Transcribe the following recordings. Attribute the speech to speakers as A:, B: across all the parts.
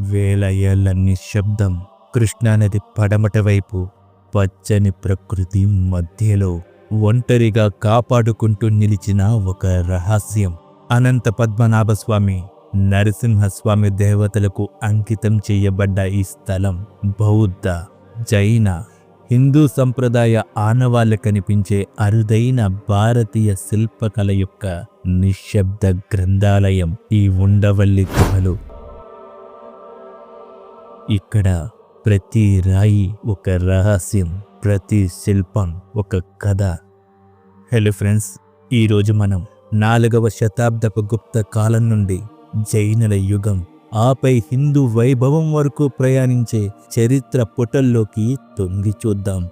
A: వేల ఏళ్ళ నిశ్శబ్దం కృష్ణానది పడమట వైపు పచ్చని ప్రకృతి మధ్యలో ఒంటరిగా కాపాడుకుంటూ నిలిచిన ఒక రహస్యం. అనంత పద్మనాభస్వామి నరసింహస్వామి దేవతలకు అంకితం చేయబడ్డ ఈ స్థలం బౌద్ధ జైన హిందూ సంప్రదాయ ఆనవాళ్ళు కనిపించే అరుదైన భారతీయ శిల్పకళ యొక్క నిశ్శబ్ద గ్రంథాలయం ఈ ఉండవల్లి గుహలు. ఇక్కడ ప్రతి రాయి ఒక రహస్యం ప్రతి శిల్పం ఒక కథ. హలో ఫ్రెండ్స్ ఈరోజు మనం నాలుగవ శతాబ్దపు గుప్త కాలం నుండి జైనుల యుగం ఆపై హిందూ వైభవం వరకు ప్రయాణించే చరిత్ర పుటల్లోకి తొంగి చూద్దాం.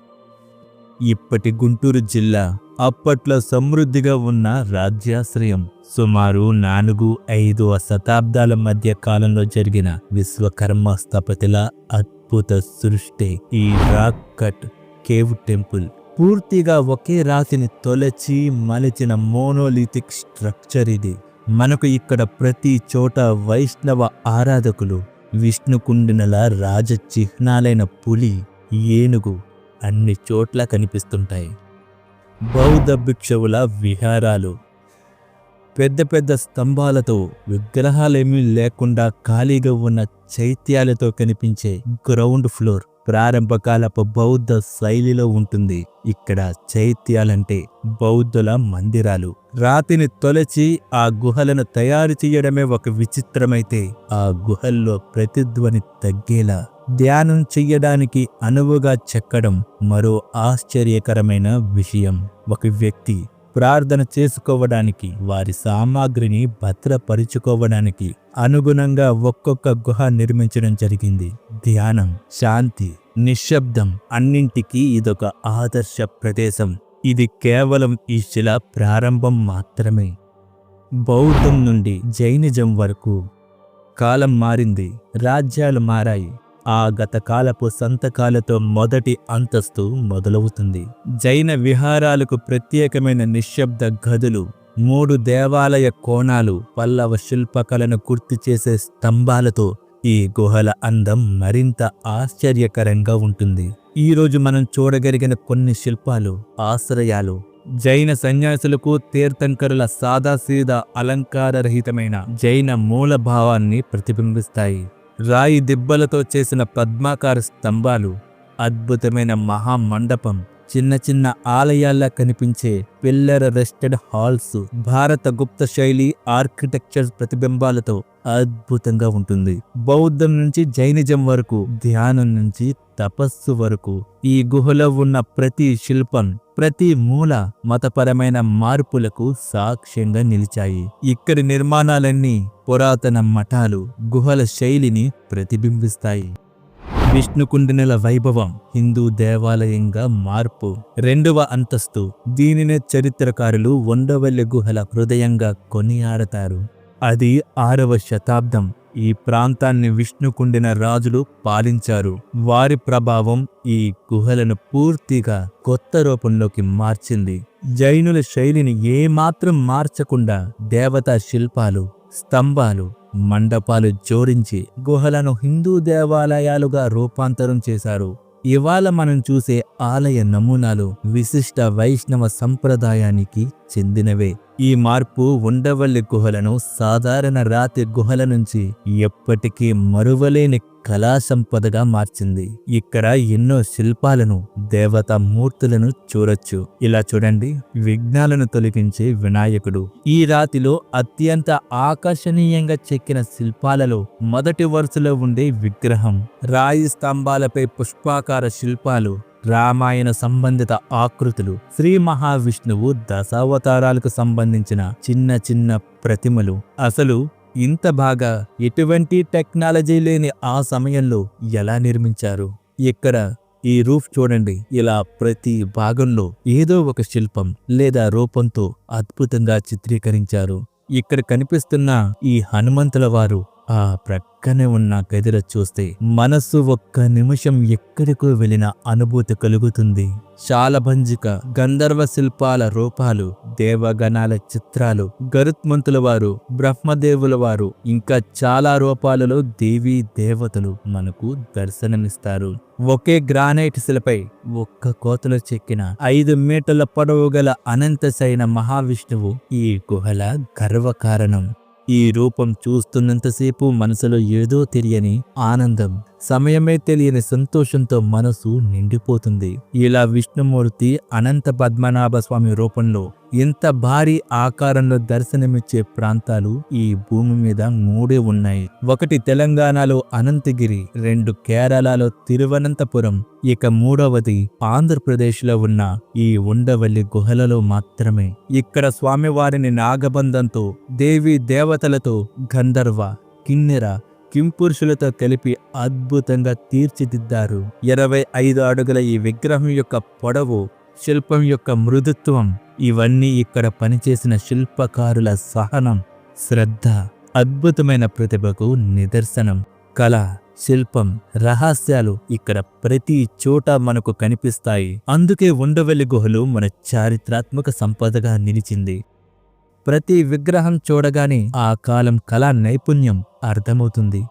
A: ఇప్పటి గుంటూరు జిల్లా అప్పట్లో సమృద్ధిగా ఉన్న రాజ్యాశ్రయం సుమారు నాలుగు ఐదు శతాబ్దాల మధ్య కాలంలో జరిగిన విశ్వకర్మ స్థపతిల అద్భుత సృష్టి. ఈ రాక్ కట్ కేవ్ టెంపుల్ పూర్తిగా ఒకే రాతిని తొలచి మలిచిన మోనోలిథిక్ స్ట్రక్చర్ ఇది. మనకు ఇక్కడ ప్రతి చోట వైష్ణవ ఆరాధకులు విష్ణుకుండినల రాజ చిహ్నాలైన పులి ఏనుగు అన్ని చోట్ల కనిపిస్తుంటాయి. బౌద్ధ భిక్షువుల విహారాలు. పెద్ద పెద్ద స్తంభాలతో విగ్రహాలేమీ లేకుండా ఖాళీగా ఉన్న చైత్యాలతో కనిపించే గ్రౌండ్ ఫ్లోర్ ప్రారంభకాలపు బౌద్ధ శైలిలో ఉంటుంది. ఇక్కడ చైత్యాలంటే బౌద్ధుల మందిరాలు. రాతిని తొలచి ఆ గుహలను తయారు చేయడమే ఒక విచిత్రమైతే ఆ గుహల్లో ప్రతిధ్వని తగ్గేలా ధ్యానం చెయ్యడానికి అనువుగా చెక్కడం మరో ఆశ్చర్యకరమైన విషయం. ఒక వ్యక్తి ప్రార్థన చేసుకోవడానికి వారి సామాగ్రిని భద్రపరుచుకోవడానికి అనుగుణంగా ఒక్కొక్క గుహ నిర్మించడం జరిగింది. ధ్యానం శాంతి నిశ్శబ్దం అన్నింటికీ ఇదొక ఆదర్శ ప్రదేశం. ఇది కేవలం ఈ శిల ప్రారంభం మాత్రమే. బౌద్ధం నుండి జైనిజం వరకు కాలం మారింది రాజ్యాలు మారాయి. ఆ గతకాలపు సంతకాలతో మొదటి అంతస్తు మొదలవుతుంది. జైన విహారాలకు ప్రత్యేకమైన నిశ్శబ్ద గదులు మూడు దేవాలయ కోణాలు పల్లవ శిల్పకలను గుర్తు చేసే స్తంభాలతో ఈ గుహల అందం మరింత ఆశ్చర్యకరంగా ఉంటుంది. ఈరోజు మనం చూడగలిగిన కొన్ని శిల్పాలు ఆశ్రయాలు జైన సన్యాసులకు తీర్థంకరుల సాదాసీదా అలంకారరహితమైన జైన మూలభావాన్ని ప్రతిబింబిస్తాయి. రాయి దిబ్బలతో చేసిన పద్మాకార స్తంభాలు అద్భుతమైన మహామండపం చిన్న చిన్న ఆలయాల్లా కనిపించే పిల్లర రెస్టెడ్ హాల్స్ భారత గుప్త శైలి ఆర్కిటెక్చర్ ప్రతిబింబాలతో అద్భుతంగా ఉంటుంది. బౌద్ధం నుంచి జైనిజం వరకు ధ్యానం నుంచి తపస్సు వరకు ఈ గుహలో ఉన్న ప్రతి శిల్పం ప్రతి మూల మతపరమైన మార్పులకు సాక్ష్యంగా నిలిచాయి. ఇక్కడి నిర్మాణాలన్నీ పురాతన మఠాలు గుహల శైలిని ప్రతిబింబిస్తాయి. విష్ణుకుండినల వైభవం హిందూ దేవాలయంగా మార్పు. రెండవ అంతస్తు దీనినే చరిత్రకారులు ఉండవల్లి గుహల హృదయంగా కొనియాడతారు. అది ఆరవ శతాబ్దం. ఈ ప్రాంతాన్ని విష్ణుకుండిన రాజులు పాలించారు. వారి ప్రభావం ఈ గుహలను పూర్తిగా కొత్త రూపంలోకి మార్చింది. జైనుల శైలిని ఏమాత్రం మార్చకుండా దేవతా శిల్పాలు స్తంభాలు మండపాలు జోడించి గుహలను హిందూ దేవాలయాలుగా రూపాంతరం చేశారు. ఇవాళ మనం చూసే ఆలయ నమూనాలు విశిష్ట వైష్ణవ సంప్రదాయానికి చెందినవే. ఈ మార్పు ఉండవల్లి గుహలను సాధారణ రాతి గుహల నుంచి ఎప్పటికీ మరువలేని కళా సంపదగా మార్చింది. ఇక్కడ ఎన్నో శిల్పాలను దేవతా మూర్తులను చూడొచ్చు. ఇలా చూడండి విఘ్నాలను తొలగించే వినాయకుడు. ఈ రాతిలో అత్యంత ఆకర్షణీయంగా చెక్కిన శిల్పాలలో మొదటి వరుసలో ఉండే విగ్రహం. రాయి స్తంభాలపై పుష్పాకార శిల్పాలు రామాయణ సంబంధిత ఆకృతులు శ్రీ మహావిష్ణువు దశావతారాలకు సంబంధించిన చిన్న చిన్న ప్రతిమలు. అసలు ఇంత బాగా ఎటువంటి టెక్నాలజీ లేని ఆ సమయంలో ఎలా నిర్మించారు? ఇక్కడ ఈ రూఫ్ చూడండి. ఇలా ప్రతి భాగంలో ఏదో ఒక శిల్పం లేదా రూపంతో అద్భుతంగా చిత్రీకరించారు. ఇక్కడ కనిపిస్తున్న ఈ హనుమంతుల వారు ఆ ప్రక్కనే ఉన్న గదిలో చూస్తే మనస్సు ఒక్క నిమిషం ఎక్కడికో వెళ్ళిన అనుభూతి కలుగుతుంది. శాలభంజిక గంధర్వ శిల్పాల రూపాలు దేవగణాల చిత్రాలు గరుత్మంతుల వారు బ్రహ్మదేవుల వారు ఇంకా చాలా రూపాలలో దేవీ దేవతలు మనకు దర్శనమిస్తారు. ఒకే గ్రానైట్ శిలపై ఒక్క కోతలో చెక్కిన ఐదు మీటర్ల పొడవు గల అనంతశైన మహావిష్ణువు ఈ గుహల గర్వకారణం. ఈ రూపం చూస్తున్నంతసేపు మనసులో ఏదో తెలియని ఆనందం. సమయమే తెలియని సంతోషంతో మనసు నిండిపోతుంది. ఇలా విష్ణుమూర్తి అనంత పద్మనాభ స్వామి రూపంలో ఇంత భారీ ఆకారంలో దర్శనమిచ్చే ప్రాంతాలు ఈ భూమి మీద మూడే ఉన్నాయి. ఒకటి తెలంగాణలో అనంతగిరి రెండు కేరళలో తిరువనంతపురం ఇక మూడవది ఆంధ్రప్రదేశ్లో ఉన్న ఈ ఉండవల్లి గుహలలో మాత్రమే. ఇక్కడ స్వామివారిని నాగబంధంతో దేవి దేవతలతో గంధర్వ కిన్నెర కింపురుషులతో కలిపి అద్భుతంగా తీర్చిదిద్దారు. ఇరవై ఐదు అడుగుల ఈ విగ్రహం యొక్క పొడవు శిల్పం యొక్క మృదుత్వం ఇవన్నీ ఇక్కడ పనిచేసిన శిల్పకారుల సహనం శ్రద్ధ అద్భుతమైన ప్రతిభకు నిదర్శనం. కళ శిల్పం రహస్యాలు ఇక్కడ ప్రతి చోట మనకు కనిపిస్తాయి. అందుకే ఉండవెల్లి గుహలు మన చారిత్రాత్మక సంపదగా నిలిచింది. ప్రతి విగ్రహం చూడగానే ఆ కాలం కళా నైపుణ్యం అర్థమవుతుంది.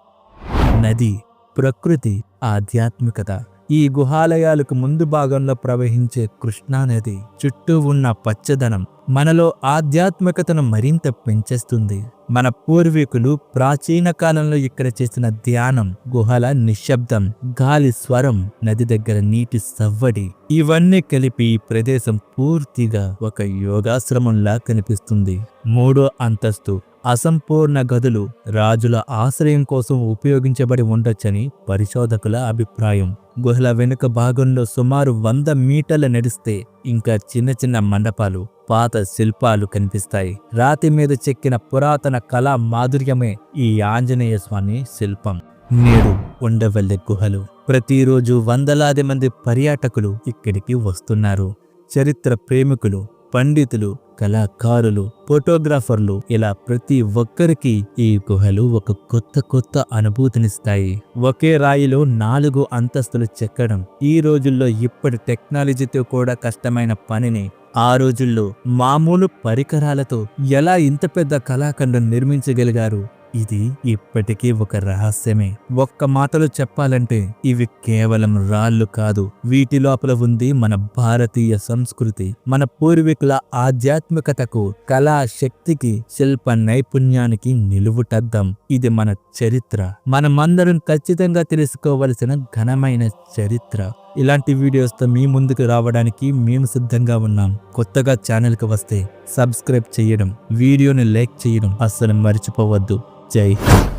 A: నది ప్రకృతి ఆధ్యాత్మికత. ఈ గుహాలయాలకు ముందు భాగంలో ప్రవహించే కృష్ణానది చుట్టూ ఉన్న పచ్చదనం మనలో ఆధ్యాత్మికతను మరింత పెంచేస్తుంది. మన పూర్వీకులు ప్రాచీన కాలంలో ఇక్కడ చేసిన ధ్యానం గుహల నిశ్శబ్దం గాలి స్వరం నది దగ్గర నీటి సవ్వడి ఇవన్నీ కలిపి ఈ ప్రదేశం పూర్తిగా ఒక యోగాశ్రమంలా కనిపిస్తుంది. మూడో అంతస్తు అసంపూర్ణ గదులు రాజుల ఆశ్రయం కోసం ఉపయోగించబడి ఉండొచ్చని పరిశోధకుల అభిప్రాయం. గుహల వెనుక భాగంలో సుమారు వంద మీటర్ల నడిస్తే ఇంకా చిన్న చిన్న మండపాలు పాత శిల్పాలు కనిపిస్తాయి. రాతి మీద చెక్కిన పురాతన కళా మాధుర్యమే ఈ ఆంజనేయ స్వామి శిల్పం. నేడు ఉండవల్లె గుహలు. ప్రతిరోజు వందలాది మంది పర్యాటకులు ఇక్కడికి వస్తున్నారు. చరిత్ర ప్రేమికులు పండితులు కళాకారులు ఫోటోగ్రాఫర్లు ఇలా ప్రతి ఒక్కరికి ఈ గుహలు ఒక కొత్త కొత్త అనుభూతినిస్తాయి. ఒకే రాయిలో నాలుగు అంతస్తులు చెక్కడం ఈ రోజుల్లో ఇప్పటి టెక్నాలజీతో కూడా కష్టమైన పనిని ఆ రోజుల్లో మామూలు పరికరాలతో ఎలా ఇంత పెద్ద కళాఖండం నిర్మించగలిగారు? ఇది ఇప్పటికీ ఒక రహస్యమే. ఒక్క మాటలో చెప్పాలంటే ఇవి కేవలం రాళ్ళు కాదు. వీటి లోపల ఉంది మన భారతీయ సంస్కృతి. మన పూర్వీకుల ఆధ్యాత్మికతకు కళా శక్తికి శిల్ప నైపుణ్యానికి నిలువుటద్దం. ఇది మన చరిత్ర. మనమందరం ఖచ్చితంగా తెలుసుకోవలసిన ఘనమైన చరిత్ర. ఇలాంటి వీడియోస్తో మీ ముందుకు రావడానికి మేము సిద్ధంగా ఉన్నాం. కొత్తగా ఛానల్కి వస్తే సబ్స్క్రైబ్ చేయడం వీడియోని లైక్ చేయడం అస్సలు మర్చిపోవద్దు. జై హింద్